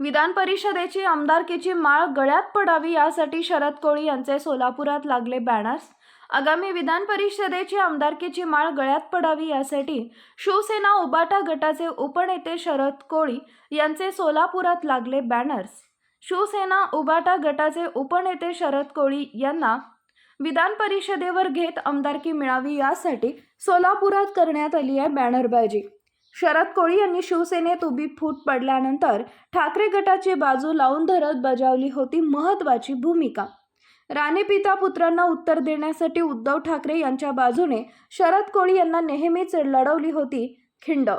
विधान परिषदेची आमदारकीची माळ गळ्यात पडावी यासाठी शरद कोळी यांचे सोलापुरात लागले बॅनर्स. आगामी विधान परिषदेची आमदारकीची माळ गळ्यात पडावी यासाठी शिवसेना उबाटा गटाचे उपनेते शरद कोळी यांचे सोलापुरात लागले बॅनर्स. शिवसेना उबाटा गटाचे उपनेते शरद कोळी यांना विधान परिषदेवर घेत आमदारकी मिळावी यासाठी सोलापुरात करण्यात आली आहे बॅनरबाजी. शरद कोळी यांनी शिवसेनेत उभी फूट पडल्यानंतर ठाकरे गटाची बाजू लावून धरत बजावली होती महत्त्वाची भूमिका. राणे पिता पुत्रांना उत्तर देण्यासाठी उद्धव ठाकरे यांच्या बाजूने शरद कोळी यांना नेहमीच लढवली होती खिंड.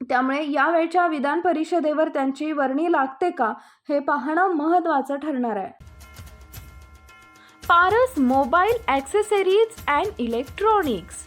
त्यामुळे यावेळच्या विधान परिषदेवर त्यांची वर्णी लागते का हे पाहणं महत्त्वाचं ठरणार आहे. Paras mobile accessories and electronics